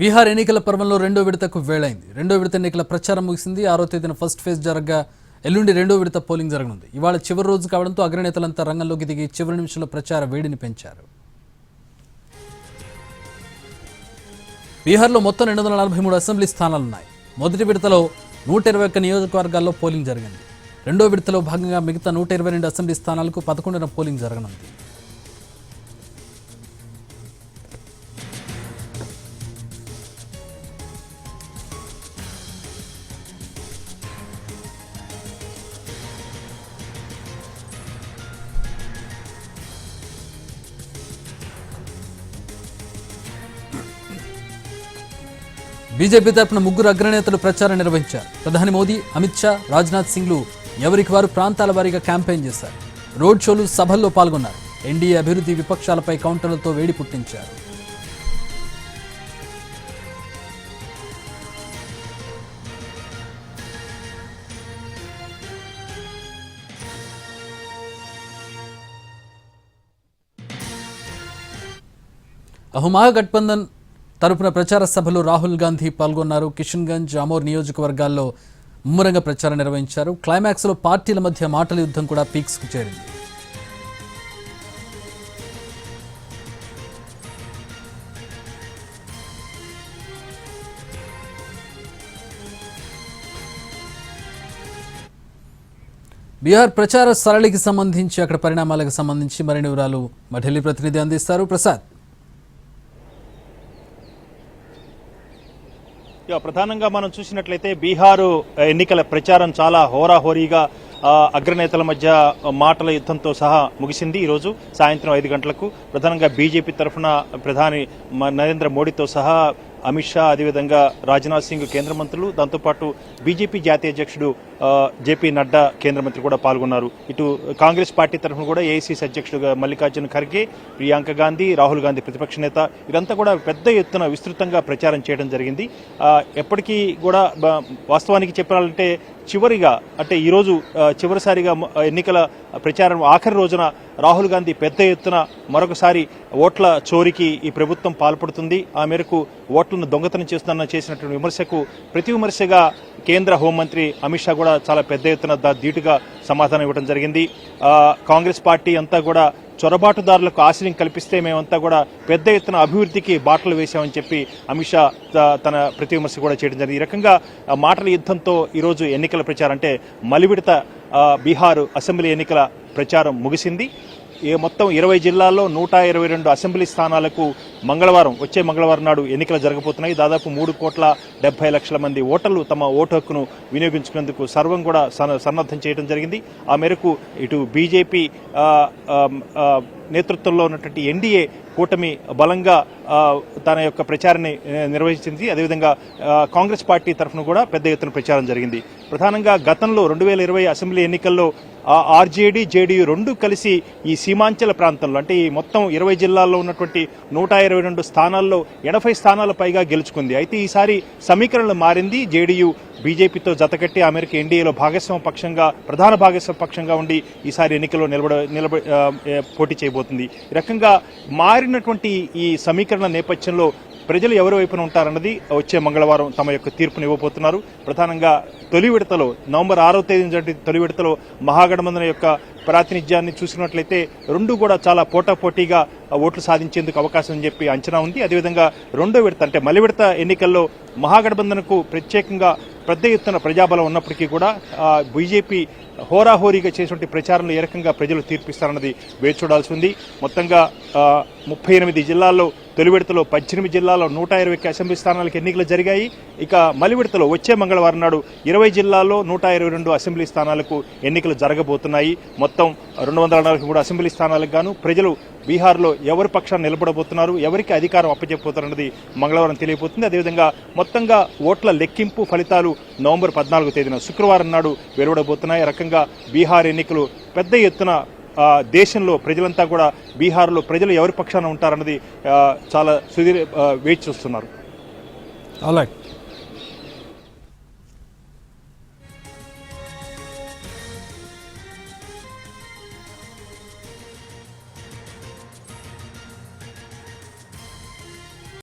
బీహార్ ఎన్నికల పర్వంలో రెండో విడతకు వేళైంది. రెండో విడత ఎన్నికల ప్రచారం ముగిసింది. ఆరో తేదీన ఫస్ట్ ఫేజ్ జరగగా ఎల్లుండి రెండో విడత పోలింగ్ జరగనుంది. ఇవాళ చివరి రోజు కావడంతో అగ్రనేతలంతా రంగంలోకి దిగి చివరి నిమిషంలో ప్రచార వేడిని పెంచారు. బీహార్లో మొత్తం రెండు వందల నలభై మూడు అసెంబ్లీ స్థానాలున్నాయి. మొదటి విడతలో నూట ఇరవై ఒక్క నియోజకవర్గాల్లో పోలింగ్ జరిగింది రెండో విడతలో భాగంగా మిగతా నూట ఇరవై రెండు అసెంబ్లీ స్థానాలకు పదకొండున పోలింగ్ జరగనుంది. బీజేపీ తరపున ముగ్గురు అగ్రనేతలు ప్రచారం నిర్వహించారు. ప్రధాని మోదీ అమిత్ షా రాజ్నాథ్ సింగ్లు ఎవరికి వారు ప్రాంతాల వారీగా క్యాంపెయిన్ చేశారు. రోడ్ షోలు సభల్లో పాల్గొన్నారు. ఎన్డీఏ అభివృద్ధి విపక్షాలపై కౌంటర్లతో వేడి పుట్టించారు. అహుమా గఠబంధన్ తరపున ప్రచార సభలో రాహుల్ గాంధీ పాల్గొన్నారు. కిషన్గంజ్ అమోర్ నియోజకవర్గాల్లో ముమ్మరంగా ప్రచారం నిర్వహించారు. క్లైమాక్స్లో పార్టీల మధ్య మాటల యుద్ధం కూడా పీక్స్కు చేరింది. బీహార్ ప్రచార సరళికి సంబంధించి అక్కడ పరిణామాలకు సంబంధించి మరిన్ని వివరాలు మా ఢిల్లీ ప్రతినిధి అందిస్తారు. ప్రసాద్. ప్రధానంగా మనం చూసినట్లయితే బీహారు ఎన్నికల ప్రచారం చాలా హోరాహోరీగా అగ్రనేతల మధ్య మాటల యుద్ధంతో సహా ముగిసింది. ఈరోజు సాయంత్రం ఐదు గంటలకు ప్రధానంగా బీజేపీ తరఫున ప్రధాని నరేంద్ర మోడీతో సహా అమిత్ షా అదేవిధంగా రాజ్నాథ్ సింగ్ కేంద్ర మంత్రులు దాంతోపాటు బీజేపీ జాతీయ అధ్యక్షుడు జేపీ నడ్డా కేంద్ర మంత్రి కూడా పాల్గొన్నారు. ఇటు కాంగ్రెస్ పార్టీ తరఫున కూడా ఏఐసీసీ అధ్యక్షుడుగా మల్లికార్జున ఖర్గే ప్రియాంక గాంధీ రాహుల్ గాంధీ ప్రతిపక్ష నేత ఇదంతా కూడా పెద్ద ఎత్తున విస్తృతంగా ప్రచారం చేయడం జరిగింది. ఎప్పటికీ కూడా వాస్తవానికి చెప్పాలంటే చివరిగా అంటే ఈరోజు చివరిసారిగా ఎన్నికల ప్రచారం ఆఖరి రోజున రాహుల్ గాంధీ పెద్ద ఎత్తున మరొకసారి ఓట్ల చోరీకి ఈ ప్రభుత్వం పాల్పడుతుంది. ఆ మేరకు ఓట్లను దొంగతనం చేస్తున్న చేసినటువంటి విమర్శకు ప్రతి విమర్శగా కేంద్ర హోంమంత్రి అమిత్ షా కూడా చాలా పెద్ద ఎత్తున ధీటుగా సమాధానం ఇవ్వడం జరిగింది. ఆ, కాంగ్రెస్ పార్టీ అంతా కూడా చొరబాటుదారులకు ఆశ్రయం కల్పిస్తే మేమంతా కూడా పెద్ద ఎత్తున అభివృద్ధికి బాటలు వేశామని చెప్పి అమిత్ షా తన ప్రతి విమర్శ కూడా చేయడం జరిగింది. ఈ రకంగా మాటల యుద్ధంతో ఈరోజు ఎన్నికల ప్రచారం అంటే మలివిడత బీహార్ అసెంబ్లీ ఎన్నికల ప్రచారం ముగిసింది. మొత్తం ఇరవై జిల్లాల్లో నూట ఇరవై రెండు అసెంబ్లీ స్థానాలకు మంగళవారం వచ్చే మంగళవారం నాడు ఎన్నికలు జరగబోతున్నాయి. దాదాపు మూడు కోట్ల డెబ్బై లక్షల మంది ఓటర్లు తమ ఓటు హక్కును వినియోగించుకునేందుకు సర్వం కూడా సన్న- సన్నద్ధం చేయడం జరిగింది. ఆ మేరకు ఇటు బీజేపీ నేతృత్వంలో ఉన్నటువంటి ఎన్డీఏ కూటమి బలంగా తన యొక్క ప్రచారాన్ని నిర్వహించింది. అదేవిధంగా కాంగ్రెస్ పార్టీ తరఫున కూడా పెద్ద ఎత్తున ప్రచారం జరిగింది. ప్రధానంగా గతంలో రెండు వేల ఇరవై అసెంబ్లీ ఎన్నికల్లో ఆర్జేడీ జేడీయూ రెండు కలిసి ఈ సీమాంచల ప్రాంతంలో అంటే ఈ మొత్తం ఇరవై జిల్లాల్లో ఉన్నటువంటి నూట ఇరవై రెండు స్థానాల్లో ఎనభై స్థానాల పైగా గెలుచుకుంది. అయితే ఈసారి సమీకరణలు మారింది. జేడీయూ బీజేపీతో జతకట్టి అమెరికా ఎన్డీఏలో భాగస్వామ్య పక్షంగా ప్రధాన భాగస్వామ్య పక్షంగా ఉండి ఈసారి ఎన్నికల్లో నిలబడ నిలబ పోటీ చేయబోతుంది. ఈ రకంగా మారినటువంటి ఈ సమీకరణ నేపథ్యంలో ప్రజలు ఎవరి వైపున ఉంటారన్నది వచ్చే మంగళవారం తమ యొక్క తీర్పును ఇవ్వబోతున్నారు. ప్రధానంగా తొలి విడతలో నవంబర్ ఆరో తేదీ జరిగే తొలి విడతలో మహాగఠబంధన యొక్క ప్రాతినిధ్యాన్ని చూసినట్లయితే రెండు కూడా చాలా పోటాపోటీగా ఓట్లు సాధించేందుకు అవకాశం అని చెప్పి అంచనా ఉంది. అదేవిధంగా రెండో విడత అంటే మలి విడత ఎన్నికల్లో మహాగఠబంధన్కు ప్రత్యేకంగా పెద్ద ఎత్తున ప్రజాబలం ఉన్నప్పటికీ కూడా బీజేపీ హోరాహోరీగా చేసినటువంటి ప్రచారంలో ఏ రకంగా ప్రజలు తీర్పిస్తారన్నది వేచి చూడాల్సి ఉంది. మొత్తంగా ముప్పై ఎనిమిది జిల్లాల్లో తొలి విడతలో పద్దెనిమిది జిల్లాలో నూట ఇరవై అసెంబ్లీ స్థానాలకు ఎన్నికలు జరిగాయి. ఇక మలి విడతలో వచ్చే మంగళవారం నాడు ఇరవై జిల్లాల్లో నూట ఇరవై రెండు అసెంబ్లీ స్థానాలకు ఎన్నికలు జరగబోతున్నాయి. మొత్తం రెండు వందల నలభై మూడు అసెంబ్లీ స్థానాలకు గాను ప్రజలు బీహార్లో ఎవరి పక్షాన్ని నిలబడబోతున్నారు ఎవరికి అధికారం అప్పచెప్పబోతున్నది మంగళవారం తెలియబోతుంది. అదేవిధంగా మొత్తంగా ఓట్ల లెక్కింపు ఫలితాలు నవంబర్ పద్నాలుగో తేదీన శుక్రవారం నాడు వెలువడబోతున్నాయి. రకంగా బీహార్ ఎన్నికలు పెద్ద ఎత్తున దేశంలో ప్రజలంతా కూడా బీహార్లో ప్రజలు ఎవరి పక్షాన ఉంటారన్నది చాలా సుదీర్ వేచి చూస్తున్నారు. All right